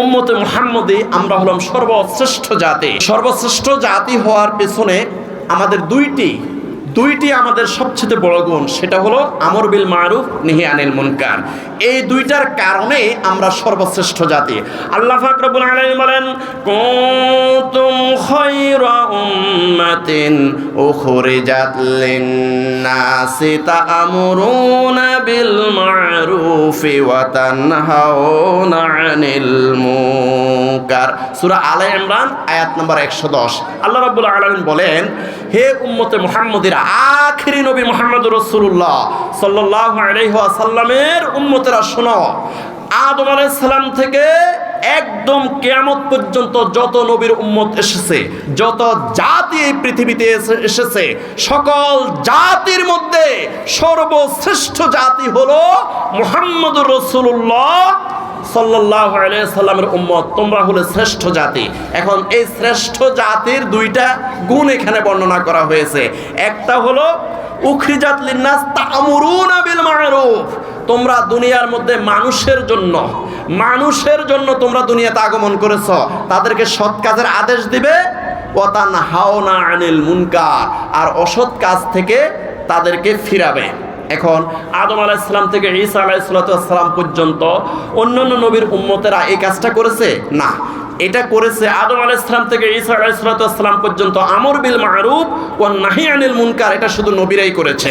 উম্মতে মোহাম্মদে আমরা হলাম সর্বশ্রেষ্ঠ জাতি। সর্বশ্রেষ্ঠ জাতি হওয়ার পেছনে আমাদের দুইটি দুইটি আমাদের সবচেয়ে বড় গুণ, সেটা হলো আমর বিল মারুফ, নিহি আনিল মুনকার। এই দুইটার কারণে আমরা সর্বশ্রেষ্ঠ জাতি। আল্লাহ ফাকরবুল আলামিন বলেন, কুনতুম খায়রা উম্মাতিন উখরিজাত লিন-নাসি তা'মুরুনা বিল মারুফি ওয়া তানহাউনা আনিল মুনকার। সূরা আলে ইমরান, আয়াত নম্বর 110 আল্লাহ রাব্বুল আলামিন বলেন, হে উম্মতে মুহাম্মদীরা আখিরি নবী মুহাম্মদ রাসূলুল্লাহ সাল্লাল্লাহু আলাইহি ওয়াসাল্লামের উম্মতেরা শোনো, আদম আলাইহিস সালাম থেকে একদম কেয়ামত পর্যন্ত যত নবীর উম্মত এসেছে, যত জাতি এই পৃথিবীতে এসে- এসেছে, সকল জাতির মধ্যে সর্বশ্রেষ্ঠ জাতি হলো মুহাম্মদুর রসুল্লাহ সাল্লাহ সাল্লামের উম্মত, তোমরা হলে শ্রেষ্ঠ জাতি। এখন এই শ্রেষ্ঠ জাতির দুইটা গুণ এখানে বর্ণনা করা হয়েছে। একটা হলো, উখরিজাত লিন্নাস তা'মুরুনা বিল মারুফ। তোমরা দুনিয়ার মধ্যে মানুষের জন্য মানুষের জন্য তোমরা দুনিয়াতে আগমন করেছ। তাদেরকে সৎ কাজের আদেশ দিবে। ওয়াতান হাওনা আনিল মুনকার। আর অসৎ কাজ থেকে তাদেরকে ফিরাবে। এখন আদম আলাইসালাম থেকে ঈসা আলাইসালাম পর্যন্ত অন্যান্য নবীর উম্মতেরা এই কাজটা করেছে? না। এটা করেছে আদম আলাইসালাম থেকে ঈসা আলাইসালাম পর্যন্ত আমর বিল মারুফ ও নাহি আনিল মুনকার। এটা শুধু নবীরাই করেছে।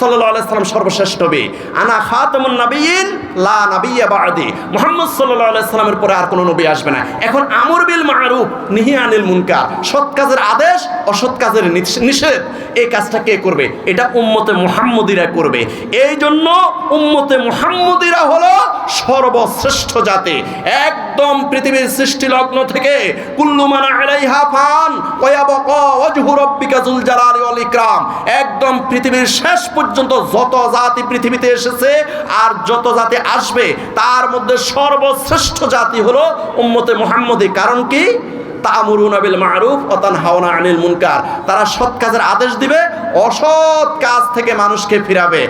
সাল্লাল্লাহু আলাইহি সাল্লাম সর্বশ্রেষ্ঠ নবী। আনা খাতামুন নবীন, লা নবিয়া বাদি। মোহাম্মদ সাল্লাহ আলাইসাল্লামের পরে আর কোনো নবী আসবে না। এখন আমর বিল মারুফ, নিহি আনিল মুনকার, সৎ কাজের আদেশ, অসৎ কাজের নিষেধ, এই কাজটা কে করবে? এটা উম্মতে মোহাম্মদিরা করবে। এই জন্য উম্মতে মোহাম্মদিরা হলো সর্বশ্রেষ্ঠ জাতি। একদম পৃথিবীর সৃষ্টি লগ্ন থেকে কুল্লু মান আলাইহা ফান জালালি ওয়াল ইকরাম। একদম পৃথিবীর শেষ পর্যন্ত যত জাতি পৃথিবীতে এসেছে আর যত জাতি আসবে, তার মধ্যে সর্বশ্রেষ্ঠ জাতি হলো উম্মতে মুহাম্মদী। কারণ কি? তামুরুনা বিল মারুফ ও তানহাউনা আনিল মুনকার। তারা সৎ কাজের আদেশ দিবে, অসৎ কাজ থেকে মানুষকে ফিরাবে।